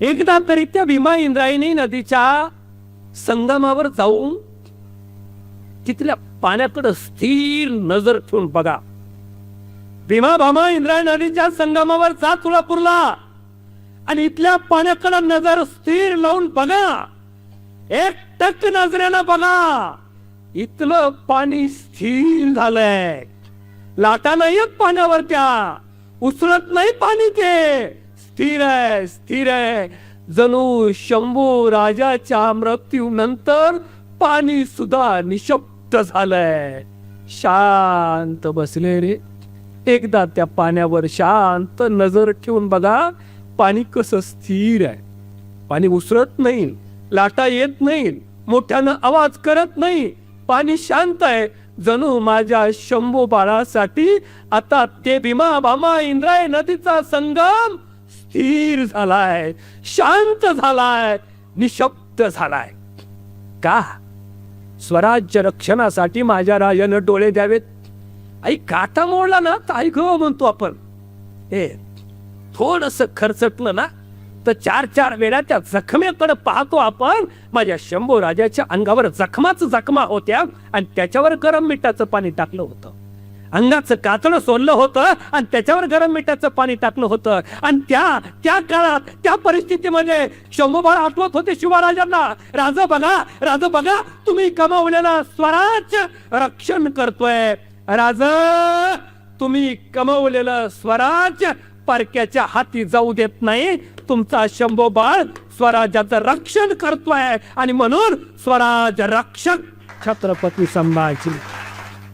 एकदा तरी त्या भीमा इंद्रायणी नदीच्या संगमावर जाऊन तिथल्या पाण्याकडे स्थिर नजर ठेवून बघा. भीमा भामा इंद्राय नदीच्या संगमावर जा तुळापूरला. आणि इथल्या पाण्याकडे नजर स्थिर लावून बघा. एक टक्क नजरेनं बघा. इथलं पाणी स्थिर झालंय. लाटा नाही पाण्यावर त्या उसळत नाही पाणी ते. स्थिर आहे स्थिर आहे. जणू शंभू राजाच्या मृत्यूनंतर पाणी सुद्धा निशब्द झालंय. शांत बसले रे. एकदा त्या पाण्यावर शांत नजर ठेवून बघा पाणी कसं स्थिर आहे. पाणी उसळत नाही लाटा येत नाही मोठ्यानं आवाज करत नाही. पाणी शांत आहे. जणू माझ्या शंभू बाळासाठी आता ते भीमा भामा इंद्राय नदीचा संगम स्थिर झालाय शांत झालाय निशब्द झालाय. का? स्वराज्य रक्षणासाठी माझ्या राजानं डोळे द्यावेत. आई काटा मोडला ना तर आई म्हणतो आपण. हे थोडस खर्चटलं ना तर चार चार वेळा त्या जखमेकडे पाहतो आपण. माझ्या शंभू राजाच्या अंगावर जखमाच जखमा होत्या आणि त्याच्यावर गरम मिठाचं पाणी टाकलं होतं. अंगाचं कातडं सोडलं होतं आणि त्याच्यावर गरम मिठाचं पाणी टाकलं होतं. आणि त्या त्या काळात त्या परिस्थितीमध्ये शंभूबाळ आठवत होते शिवराजांना. राजा बघा राजा बघा तुम्ही कमावलेला स्वराज्य रक्षण करतोय. राज तुम्ही कमवलेलं स्वराज्य परक्याच्या हाती जाऊ देत नाही. तुमचा शंभो बाळ स्वराज्याचं रक्षण करतोय. आणि म्हणून स्वराज रक्षक छत्रपती संभाजी.